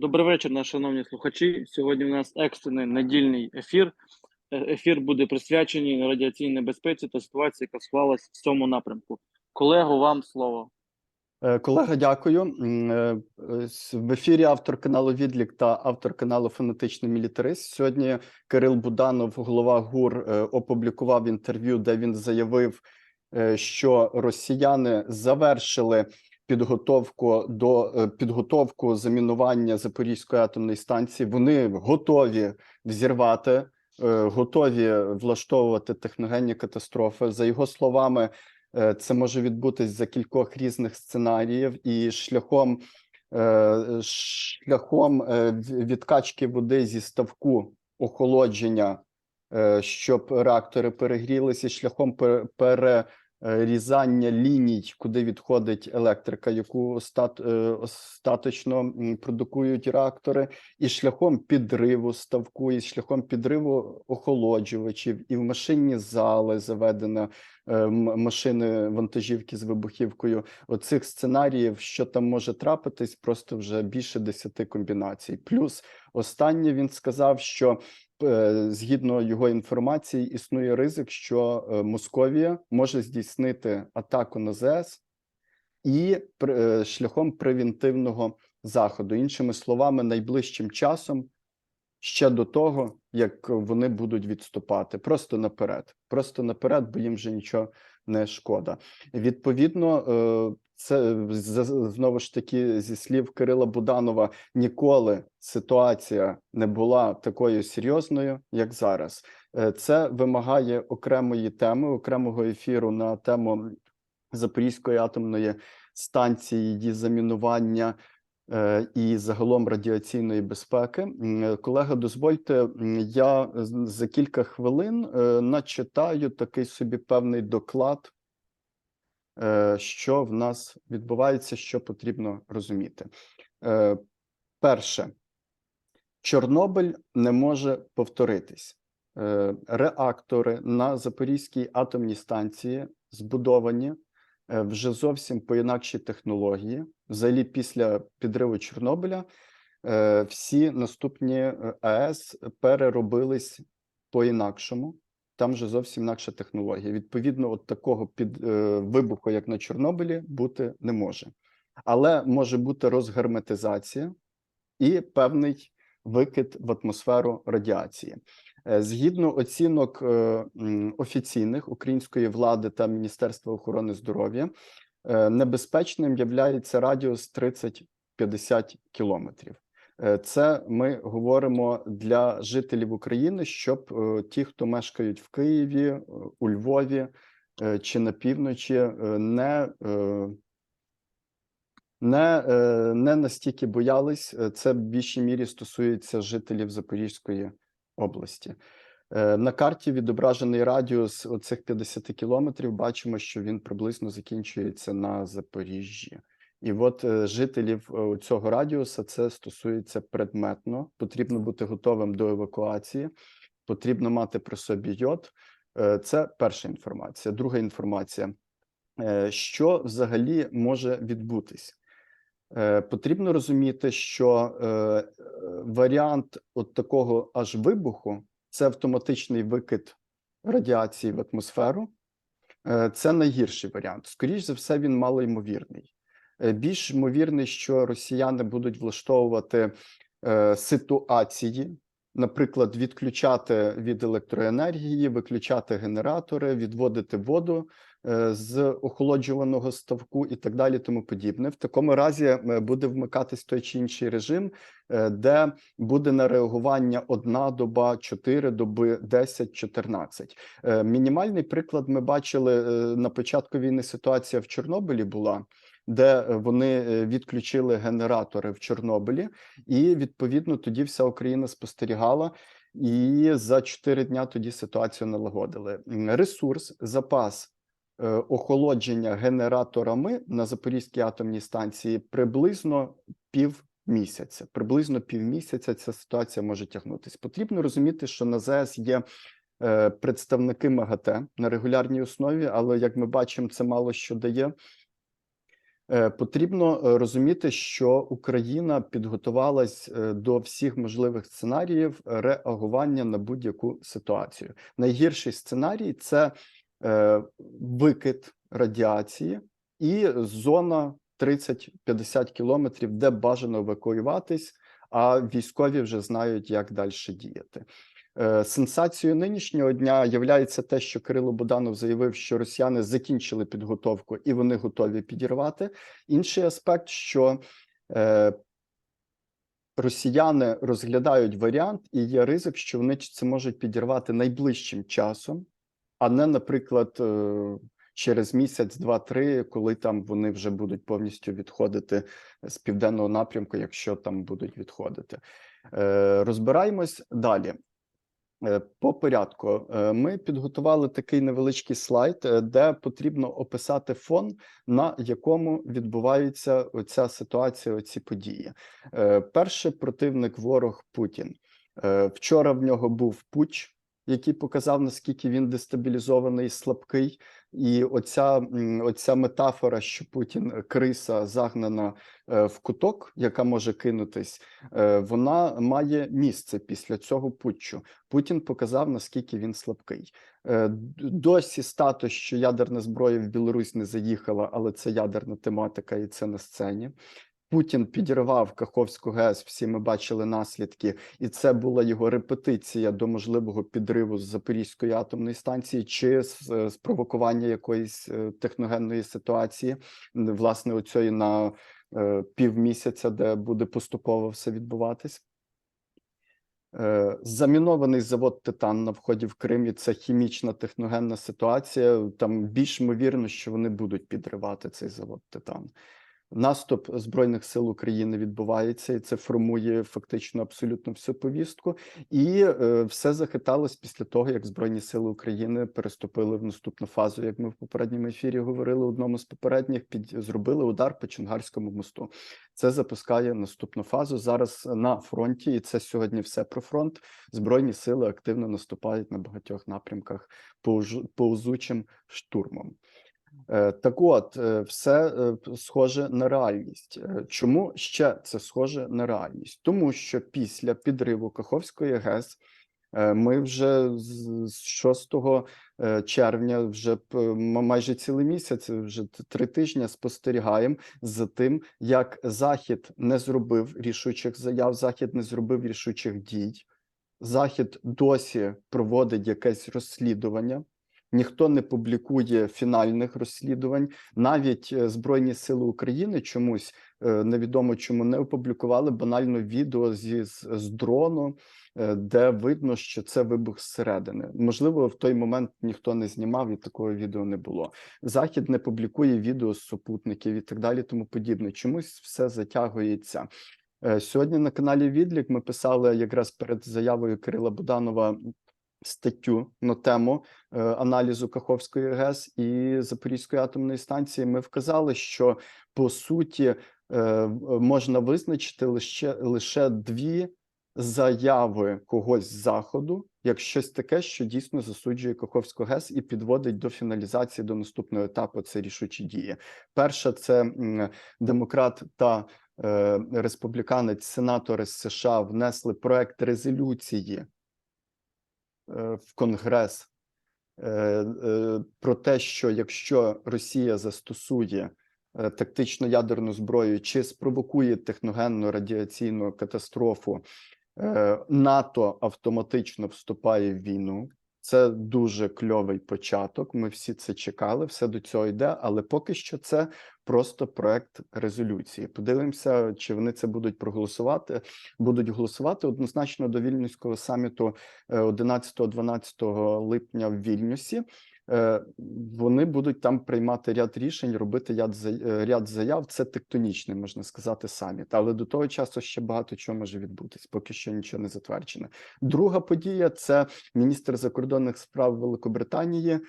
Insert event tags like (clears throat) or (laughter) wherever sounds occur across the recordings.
Добрий вечір, наші шановні слухачі. Сьогодні у нас екстрений недільний ефір. Е, Ефір буде присвячений радіаційній безпеці та ситуації, яка склалась в цьому напрямку. Колего, вам слово. Е, Колега, дякую. Е, В ефірі автор каналу Відлік та автор каналу Фанатичний мілітарист. Сьогодні Кирил Буданов, голова ГУР, опублікував інтерв'ю, де він заявив, що росіяни завершили підготовку до е, підготовку замінування Запорізької атомної станції. Вони готові взірвати, е, готові влаштовувати техногенні катастрофи. За його словами. Е, Це може відбутись за кількох різних сценаріїв, і шляхом шляхом відкачки води зі ставку охолодження, щоб реактори перегрілися, шляхом пер- перерізання ліній, куди відходить електрика, яку остат, е, остаточно продукують реактори, і шляхом підриву ставку, і шляхом підриву охолоджувачів, і в машинні зали заведена е, машини вантажівки з вибухівкою. Оцих сценаріїв, що там може трапитись, просто вже більше десяти комбінацій. Плюс останнє він сказав, що е, згідно його інформації, існує ризик, що е, Московія може здійснити атаку на ЗС і е, шляхом превентивного заходу. Іншими словами, найближчим часом. Ще до того, як вони будуть відступати, просто наперед, просто наперед, бо їм вже нічого шкода. Відповідно, е, це знову ж таки зі слів Кирила Буданова, ніколи ситуація не була такою серйозною, як зараз. Е, Це вимагає окремої теми, окремого ефіру на тему Запорізької атомної станції, її замінування і загалом радіаційної безпеки. Е, Колега, дозвольте, я за кілька хвилин е, начитаю такий собі певний доклад, е, що в нас відбувається, що потрібно розуміти. Е, Перше, Чорнобиль не може повторитись. Е, Реактори на Запорізькій атомній станції збудовані е, вже зовсім по інакшій технології. Взагалі, після підриву Чорнобиля е, всі наступні е, АЕС переробились по-інакшому. Там вже зовсім інакша технологія. Відповідно, от такого під е, вибуху, як на Чорнобилі, бути не може. Але може бути розгерметизація і певний викид в атмосферу радіації. Е, Згідно оцінок е, офіційних української влади та Міністерства охорони здоров'я, е, небезпечним являється радіус 30-50 кілометрів. Це ми говоримо для жителів України, щоб ті, хто мешкають в Києві, у Львові чи на півночі, не не, не настільки боялись. Це в більшій мірі стосується жителів Запорізької області. Е, На карті відображений радіус оцих 50 кілометрів. Бачимо, що він приблизно закінчується на Запоріжжі. І от е, жителів е, цього радіуса це стосується предметно. Потрібно бути готовим до евакуації, потрібно мати при собі йод. Це перша інформація. Друга інформація. Що взагалі може відбутись? Е, Потрібно розуміти, що е, варіант от такого аж вибуху це автоматичний викид радіації в атмосферу. Е, Це найгірший варіант. Скоріше за все, він малоймовірний. Більш ймовірний, що росіяни будуть влаштовувати ситуації, наприклад, відключати від електроенергії, виключати генератори, відводити воду з охолоджуваного ставку і так далі, тому подібне. В такому разі е, буде вмикатись той чи інший режим, е, де буде на реагування одна доба, чотири доби, 10-14. Е, Мінімальний приклад ми бачили е, на початку війни. Ситуація в Чорнобилі була. Де е, вони е, відключили генератори в Чорнобилі, і відповідно тоді вся Україна спостерігала, і за 4 дня тоді ситуацію налагодили. Ресурс, запас е, охолодження генераторами на Запорізькій атомній станції приблизно пів місяця. Приблизно півмісяця ця ситуація може тягнутися. Потрібно розуміти, що на ЗС є е, представники МАГАТЕ на регулярній основі, але як ми бачимо, це мало що дає. Е, Потрібно е, розуміти, що Україна підготувалась е, до всіх можливих сценаріїв реагування на будь-яку ситуацію. Найгірший сценарій це е, викид радіації і зона 30-50 кілометрів, де бажано евакуюватись, а військові вже знають, як далі діяти. Е, Сенсацією нинішнього дня являється те, що Кирило Буданов заявив, що росіяни закінчили підготовку і вони готові підірвати. Інший аспект, що е, росіяни розглядають варіант, і є ризик, що вони це можуть підірвати найближчим часом, а не, наприклад, е, через місяць, два-три, коли там вони вже будуть повністю відходити з південного напрямку, якщо там будуть відходити. Е, Розбираємось далі. Е, По порядку, ми підготували такий невеличкий слайд, де потрібно описати фон, на якому відбувається оця ситуація, оці події. Перший противник ворог Путін. Вчора в нього був путч, який показав, наскільки він дестабілізований і слабкий. І оця, оця метафора, що Путін е, криса загнана е, в куток, яка може кинутись, е, вона має місце після цього путчу. Путін показав, наскільки він слабкий. Досі статус, що ядерна зброя в Білорусь не заїхала, але це ядерна тематика, і це на сцені. Путін підірвав Каховську ГЕС. Всі ми бачили наслідки, і це була його репетиція до можливого підриву з Запорізької атомної станції чи е, спровокування якоїсь е, техногенної ситуації, власне, оцієї на е, півмісяця, де буде поступово все відбуватись. Замінований завод Титан на вході в Крим, і це хімічна техногенна ситуація. Там більш ймовірно, що вони будуть підривати цей завод Титан. Наступ Збройних сил України відбувається, і це формує фактично абсолютно всю повістку. І е, все захиталось після того, як Збройні сили України переступили в наступну фазу. Як ми в попередньому ефірі говорили, одному з попередніх під зробили удар по Чонгарському мосту. Це запускає наступну фазу зараз на фронті, і це сьогодні все про фронт. Збройні сили активно наступають на багатьох напрямках повзучим штурмом. Е, Так от, е, все е, схоже на реальність. Чому ще це схоже на реальність? Тому що після підриву Каховської ГЕС ми вже з з 6 е, червня, вже майже цілий місяць, вже три тижні спостерігаємо за тим, як Захід не зробив рішучих заяв, Захід не зробив рішучих дій. Захід досі проводить якесь розслідування. Ніхто не публікує фінальних розслідувань. Навіть е, Збройні Сили України чомусь е, невідомо чому не опублікували банально відео зі з, дрону, е, де видно, що це вибух зсередини. Можливо, в той момент ніхто не знімав і такого відео не було. Захід не публікує відео з супутників і так далі, тому подібне. Чомусь все затягується. Сьогодні на каналі Відлік ми писали якраз перед заявою Кирила Буданова статтю на тему е, аналізу Каховської ГЕС і Запорізької атомної станції. Ми вказали, що по суті е, можна визначити лише, лише дві заяви когось з заходу, як щось таке, що дійсно засуджує Каховську ГЕС і підводить до фіналізації до наступного етапу. Це рішучі дії. Перша це м, демократ та е, республіканець, сенатори США внесли проект резолюції е, в Конгрес е, е, про те, що якщо Росія застосує тактично ядерну зброю чи спровокує техногенну радіаційну катастрофу, е, НАТО автоматично вступає в війну. Це дуже кльовий початок. Ми всі це чекали, все до цього йде, але поки що це просто проект резолюції. Подивимося, чи вони це будуть проголосувати. Будуть голосувати однозначно до вільнюського саміту е, 11-12 липня в Вільнюсі. Е, Вони будуть там приймати ряд рішень, робити ряд е, заяв. Це тектонічний, можна сказати, саміт. Але до того часу ще багато чого може відбутись. Поки що нічого не затверджено. Друга подія це міністр закордонних справ Великобританії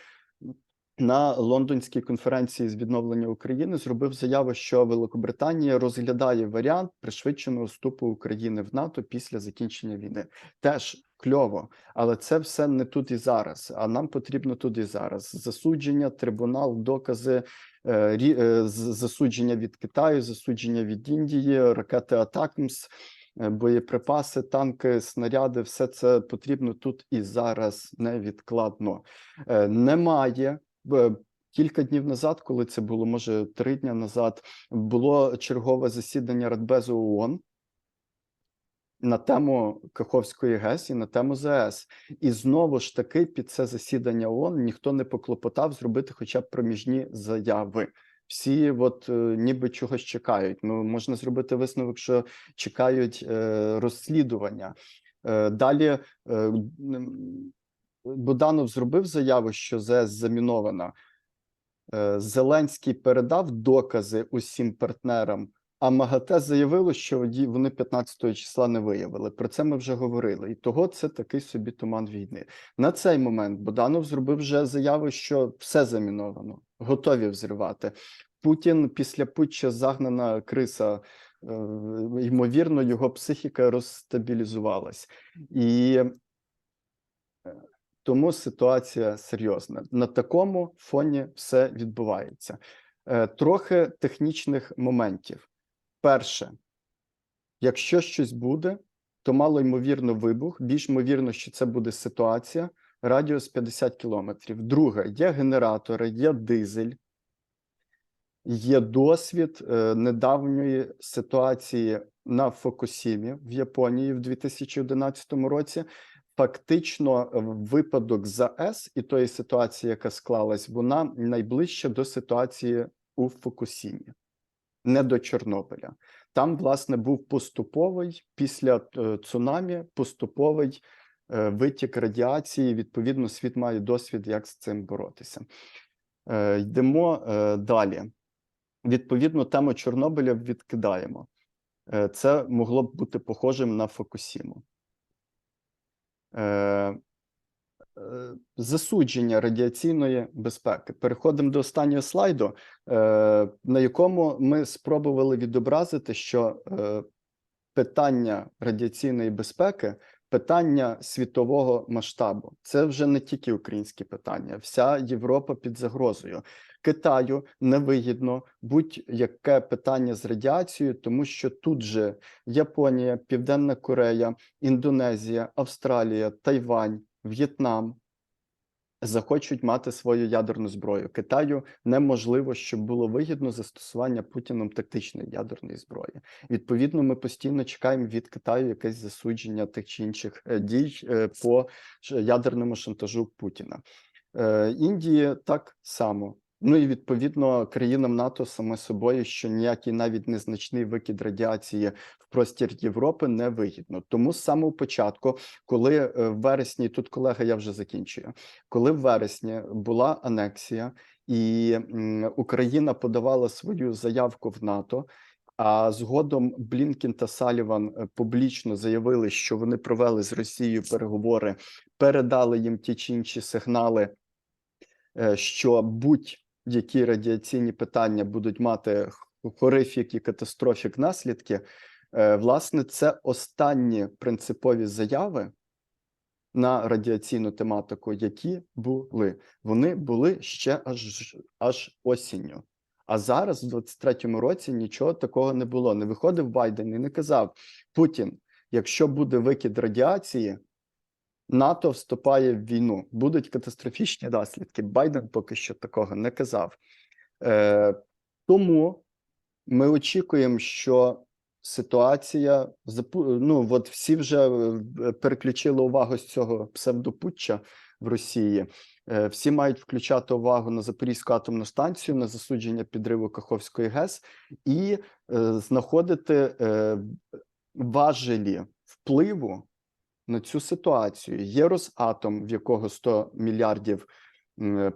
на лондонській конференції з відновлення України зробив заяву, що Великобританія розглядає варіант пришвидшеного вступу України в НАТО після закінчення війни. Теж кльово, але це все не тут і зараз. А нам потрібно тут і зараз. Засудження, трибунал, докази, е, е, засудження від Китаю, засудження від Індії, ракети Атакмс, е, боєприпаси, танки, снаряди. Все це потрібно тут і зараз невідкладно. Немає. Кілька днів назад, коли це було, може три дні назад, було чергове засідання Радбезу ООН на тему Каховської ГЕС і на тему ЗАЕС. І знову ж таки під це засідання ООН ніхто не поклопотав зробити хоча б проміжні заяви. Всі, от е, ніби чогось чекають. Ну можна зробити висновок, що чекають е, розслідування. Е, далі е, Буданов зробив заяву, що ЗЕС замінована. Е, Зеленський передав докази усім партнерам, а МАГАТЕ заявило, що вони 15 числа не виявили. Про це ми вже говорили. І того це такий собі туман війни. На цей момент Буданов зробив вже заяву, що все заміновано, готові взривати. Путін після путча загнана криса. е, Ймовірно, його психіка розстабілізувалась. І е, тому ситуація серйозна. На такому фоні все відбувається. Е, Трохи технічних моментів. Перше, якщо щось буде, то мало ймовірно вибух. Більш ймовірно, що це буде ситуація радіус 50 кілометрів. Друге, є генератори, є дизель, є досвід е, недавньої ситуації на Фокусімі в Японії в 2011 році. Фактично, е, випадок ЗАЕС і тої ситуації, яка склалась, вона найближча до ситуації у Фукусімі, не до Чорнобиля. Там, власне, був поступовий після е, цунамі, поступовий е, витік радіації. Відповідно, світ має досвід, як з цим боротися. Е, Йдемо далі. Відповідно, тему Чорнобиля відкидаємо. Це могло б бути похожим на Фукусіму. Е, Засудження радіаційної безпеки. Переходимо до останнього слайду, е, на якому ми спробували відобразити, що е, питання радіаційної безпеки питання світового масштабу. Це вже не тільки українські питання, вся Європа під загрозою. Китаю невигідно будь-яке питання з радіацією, тому що тут же Японія, Південна Корея, Індонезія, Австралія, Тайвань, В'єтнам захочуть мати свою ядерну зброю. Китаю неможливо, щоб було вигідно застосування Путіном тактичної ядерної зброї. Відповідно, ми постійно чекаємо від Китаю якесь засудження тих чи інших е, дій е, по ядерному шантажу Путіна. Е, Індії так само. Ну і відповідно країнам НАТО саме собою, що ніякий навіть незначний викид радіації в простір Європи не вигідно. Тому з самого початку, коли е, в вересні, тут колега, я вже закінчую, коли в вересні була анексія, і Україна подавала свою заявку в НАТО. А згодом Блінкін та Саліван е, публічно заявили, що вони провели з Росією переговори, передали їм ті чи інші сигнали, е, що будь-які радіаційні питання будуть мати хорифік і катастрофік наслідки. Е, Власне, це останні принципові заяви на радіаційну тематику, які були. Вони були ще аж аж осінню. А зараз, в 23-му році, нічого такого не було. Не виходив Байден і не казав Путін, якщо буде викид радіації, НАТО вступає в війну, будуть катастрофічні наслідки. Байден поки що такого не казав. Е, тому ми очікуємо, що ситуація ну от всі вже е, переключили увагу з цього псевдопутча в Росії. Е, Всі мають включати увагу на Запорізьку атомну станцію, на засудження підриву Каховської ГЕС і е, знаходити е, важелі впливу на цю ситуацію. Є Росатом, в якого 100 мільярдів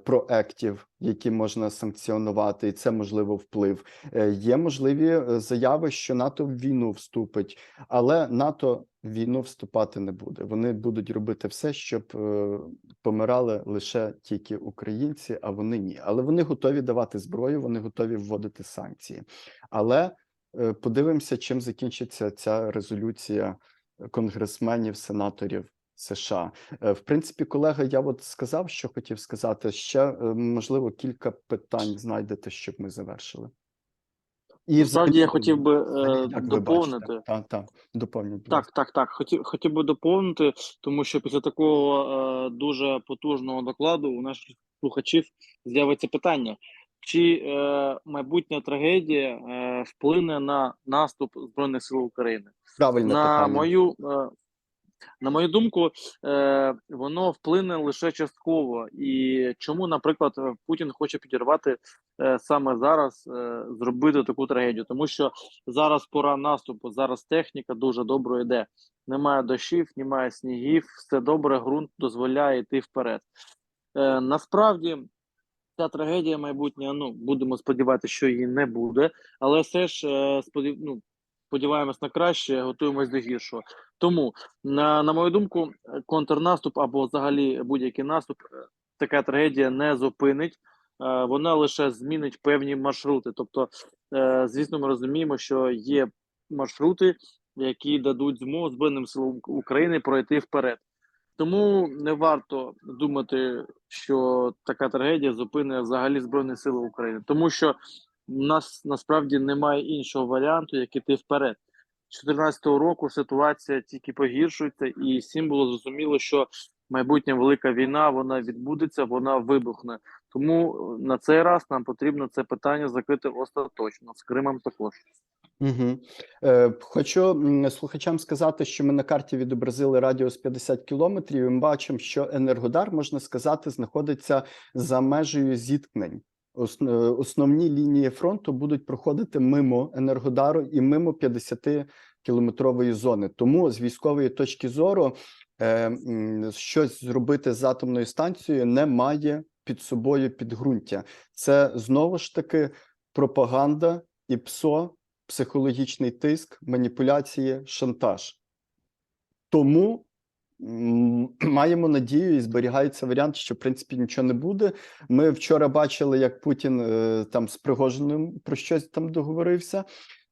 проектів, які можна санкціонувати, і це можливо вплив. Е, Є можливі е, заяви, що НАТО в війну вступить, але НАТО в війну вступати не буде. Вони будуть робити все, щоб е, помирали лише тільки українці, а вони ні. Але вони готові давати зброю, вони готові вводити санкції. Але подивимося, чим закінчиться ця резолюція конгресменів, сенаторів США. Е, В принципі, колега, я от сказав, що хотів сказати. Ще е, можливо кілька питань знайдете, щоб ми завершили. І Насправді я хотів би е, доповнити. бачите. Так, так, доповніть. Так, так, так. Хотів, хотів би доповнити, тому що після такого е, дуже потужного докладу у наших слухачів з'явиться питання: чи е, майбутня трагедія е, вплине на наступ Збройних сил України? Правильне на питання. мою е, на мою думку, е, воно вплине лише частково. І чому, наприклад, Путін хоче підірвати е, саме зараз, е, зробити таку трагедію? Тому що зараз пора наступу, зараз техніка дуже добре йде. Немає дощів, немає снігів, все добре, ґрунт дозволяє йти вперед. Е, насправді. Ця трагедія майбутня, ну будемо сподіватися, що її не буде, але все ж е, сподів... ну, сподіваємось на краще, готуємось до гіршого. Тому, на, на мою думку, контрнаступ або взагалі будь-який наступ, е, така трагедія не зупинить. Е, Вона лише змінить певні маршрути. Тобто, звісно, ми розуміємо, що є маршрути, які дадуть змогу Збройним силам України пройти вперед. Тому не варто думати, що така трагедія зупинить взагалі Збройні Сили України, тому що в нас насправді немає іншого варіанту, як іти вперед. З 2014 року ситуація тільки погіршується, і всім було зрозуміло, що майбутня велика війна вона відбудеться, вона вибухне. Тому на цей раз нам потрібно це питання закрити остаточно з Кримом також. Угу. Е, хочу слухачам сказати, що ми на карті відобразили радіус 50 кілометрів. і Ми бачимо, що Енергодар, можна сказати, знаходиться за межею зіткнень. Е, Основні лінії фронту будуть проходити мимо Енергодару і мимо 50 кілометрової зони. Тому з військової точки зору е, щось зробити з атомною станцією немає під собою підґрунтя. Це знову ж таки пропаганда і ПСО психологічний тиск, маніпуляції, шантаж. Тому (clears throat) маємо надію і зберігається варіант, що в принципі нічого не буде. Ми вчора бачили, як Путін е, там з Пригожиним про щось там договорився.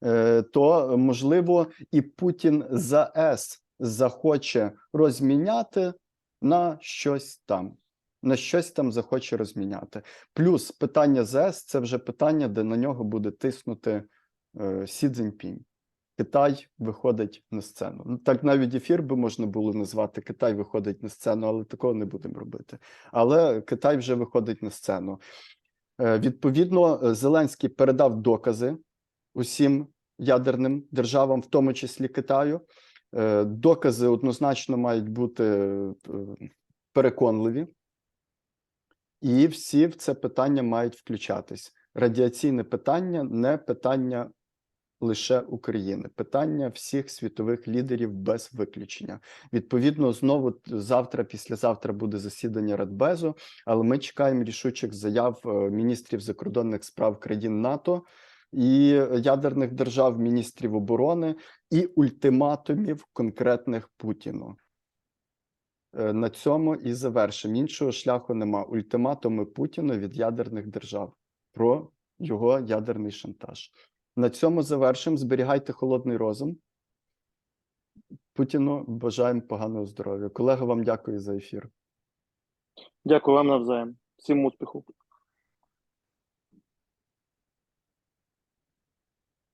Е, то можливо, і Путін за С захоче розміняти на щось там. На щось там захоче розміняти. Плюс питання ЗС це вже питання, де на нього буде тиснути Сі Цзіньпінь. Китай виходить на сцену. Ну, так навіть ефір би можна було назвати Китай виходить на сцену, але такого не будемо робити. Але Китай вже виходить на сцену. Е, Відповідно, е, Зеленський передав докази усім ядерним державам, в тому числі Китаю. Е, Докази однозначно мають бути е, переконливі, і всі в це питання мають включатись. Радіаційне питання не питання лише України, питання всіх світових лідерів без виключення. Відповідно, знову завтра, післязавтра буде засідання Радбезу, але ми чекаємо рішучих заяв е, міністрів закордонних справ країн НАТО і ядерних держав, міністрів оборони і ультиматумів конкретних Путіну. Е, На цьому і завершимо. Іншого шляху нема. Ультиматуми Путіну від ядерних держав про його ядерний шантаж. На цьому завершимо. Зберігайте холодний розум. Путіну бажаємо поганого здоров'я. Колега, вам дякую за ефір. Дякую вам навзаєм. Всім успіху.